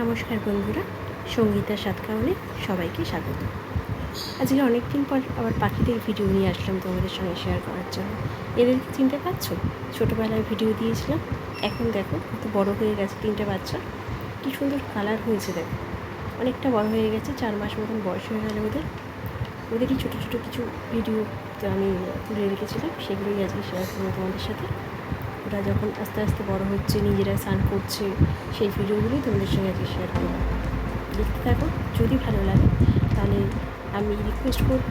নমস্কার বন্ধুরা সঙ্গীতার সাতকাউনে সবাইকে স্বাগত। আজকে অনেক দিন পর আবার পাখিদের ভিডিও নিয়ে আসলাম তোমাদের সঙ্গে শেয়ার করার জন্য। এদের কি চিনতে পারছ ছোটোবেলায় ভিডিও দিয়েছিলাম, এখন দেখো কত বড় হয়ে গেছে তিনটে বাচ্চা। কী সুন্দর কালার হয়েছে দেখো। অনেকটা বড় হয়ে গেছে, চার মাস মতন বয়স হয়ে গেল ওদের। ওদেরই ছোটো ছোটো কিছু ভিডিও আমি তুলে রেখেছিলাম, সেগুলোই আজকে শেয়ার করব তোমাদের সাথে। ওরা যখন আস্তে আস্তে বড় হচ্ছে, নিজেরা স্নান করছে, সেই ভিডিওগুলোই তোমাদের সঙ্গে আজকে শেয়ার করব। দেখতে থাকো, যদি ভালো লাগে, তাহলে আমি রিকোয়েস্ট করব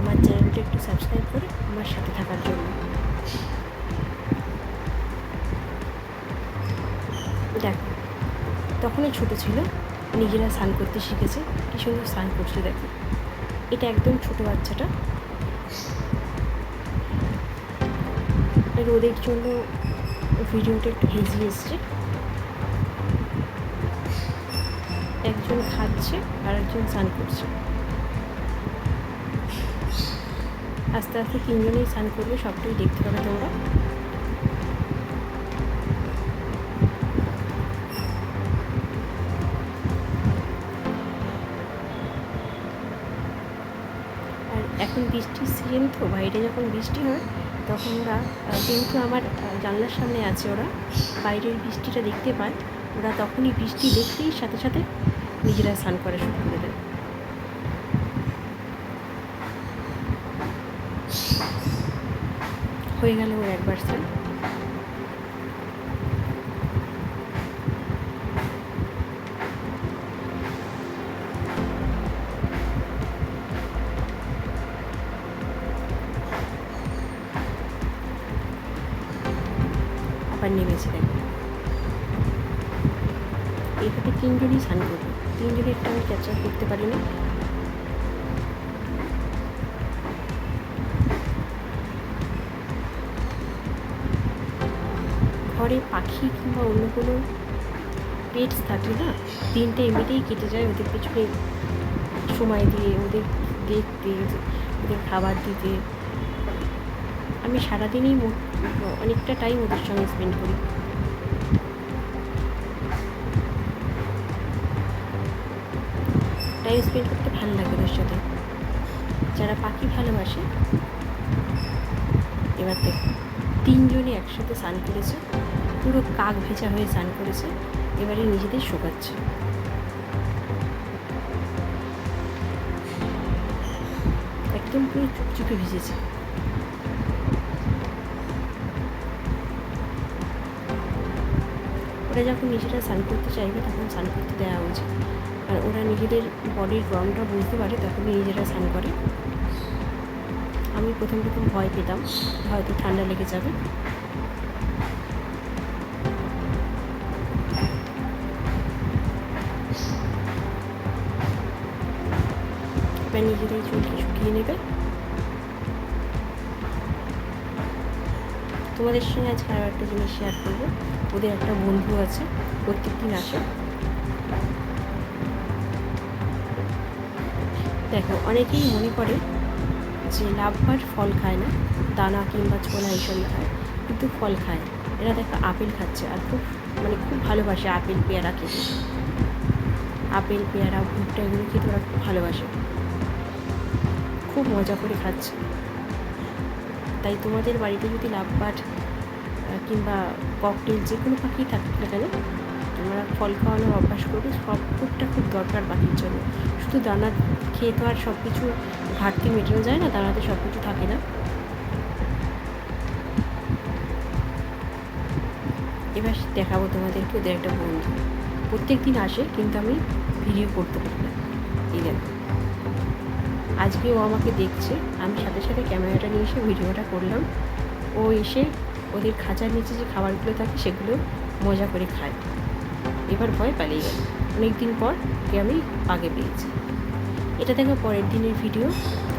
আমার চ্যানেলটা একটু সাবস্ক্রাইব করে আমার সাথে থাকার জন্য। দেখো, তখনই ছোটো ছিল, নিজেরা স্নান করতে শিখেছে, কি সুন্দর স্নান করছে দেখো। এটা একদম ছোটো বাচ্চাটা। রোদের জন্য ভিডিওটা একটু হেজি এসছে। একজন খাচ্ছে আর একজন স্নান করছে। আস্তে আস্তে তিনজনেই স্নান করবে, সবটাই দেখতে পাবে তোমরা। আর এখন বৃষ্টির সিজন তো, বাইরে যখন বৃষ্টি হয় তখন ওরা যেহেতু আমার জানলার সামনে আছে ওরা, বাইরের বৃষ্টিটা দেখতে পায়, ওরা তখনই বৃষ্টি দেখতেই সাথে সাথে নিজেরা স্নান করে শুরু করে দেয়। হয়ে গেল ওর একবার স্নান। আবার নেমেছে দেখো এইভাবে তিনজনই স্নান করবে। তিনজনের একটা আমি ক্যাপচার করতে পারি না। ঘরে পাখি কিংবা অন্য কোনো পেটস থাকলে না, দিনটা এমনিতেই কেটে যায়। ওদের পেছনে সময় দিয়ে, ওদের দেখতে, ওদের খাবার দিতে আমি সারাদিনই অনেকটা টাইম ওদের সঙ্গে স্পেন্ড করি। টাইম স্পেন্ড করতে ভালো লাগে ওদের সাথে। যারা পাখি ভালোবাসে, এবার দেখো, তিনজনে একসাথে স্নান করেছে, পুরো কাক ভেজা হয়ে স্নান করেছে, এবারে নিজেদের শোকাচ্ছে। একদম পুরো চুপচুপে ভিজেছে। ওরা যখন নিজেরা স্নান করতে চাইবে, তখন স্নান করতে দেওয়া উচিত। আর ওরা নিজেদের বডির রংটা বুঝতে পারে, তখনই নিজেরা স্নান করে। আমি প্রথম প্রথম ভয় পেতাম, হয়তো ঠান্ডা লেগে যাবে। নিজেরাই চুলকে শুকিয়ে নেবে। তোমাদের সঙ্গে আজকে আরও একটা জিনিস শেয়ার করব। ওদের একটা বন্ধু আছে প্রত্যেক দিন আসে। দেখো, অনেকেই মনে করে যে লাভবার ফল খায় না, দানা কিংবা ছোলা এইসবই খায়, কিন্তু ফল খায় এরা দেখো আপেল খাচ্ছে আর খুব মানে খুব ভালোবাসে আপেল, পেয়ারা খেতে। আপেল, পেয়ারা, ভুট্টা এগুলো খেতে ওরা খুব ভালোবাসে। খুব মজা করে খাচ্ছে। তাই তোমাদের বাড়িতে যদি লাভবাট কিংবা ককটেল যে কোনো পাখি থাকুক না কেন, তোমরা ফল খাওয়ানোর অভ্যাস করবে, সব খুব দরকার পাখির জন্য। শুধু দানা খেয়ে তো আর সব কিছু ঘাটতি মেটানো যায় না, দানাতে সব কিছু থাকে না। এবার দেখাবো তোমাদেরকে, ওদের একটা বন্ধু। প্রত্যেক দিন আসে, কিন্তু আমি ভিডিও করতে পারি না। এই দেখো। আজকে ও আমাকে দেখছে। আমি সাথে সাথে ক্যামেরাটা নিয়ে এসে ভিডিওটা করলাম। ও এসে ওদের খাঁচার নিচে যে খাবারগুলো থাকে সেগুলো মজা করে খায়। এবার ভয় পালিয়ে গেল। অনেক দিন পর ওকে আমি আগে পেয়েছি। এটা দেখো পরের দিনের ভিডিও।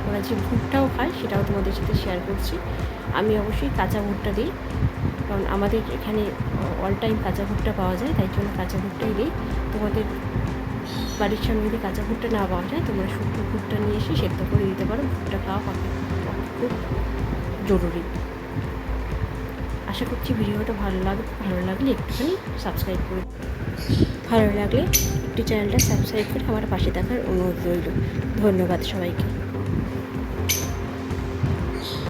ওরা যে ভুট্টাও খায় সেটাও তোমাদের সাথে শেয়ার করছি। আমি অবশ্যই কাঁচা ভুট্টা দিই। কারণ আমাদের এখানে অল টাইম কাঁচা ভুট্টা পাওয়া যায়, তাই জন্য কাঁচা ভুট্টাই দিই। তোমাদের বাড়ির সামনে যদি কাঁচা ভুট্টা না পাওয়া যায়, তোমরা শুকনো ভুট্টা নিয়ে এসে সেদ্ধ করে দিতে পারো। ভুট্টা খাওয়া পাখি খুব জরুরি। আশা করছি ভিডিওটা ভালো লাগ, ভালো লাগলে একটুখানি সাবস্ক্রাইব করে ভালো লাগলে একটু চ্যানেলটা সাবস্ক্রাইব করে আমার পাশে দেখার অনুরোধ রইল। ধন্যবাদ সবাইকে।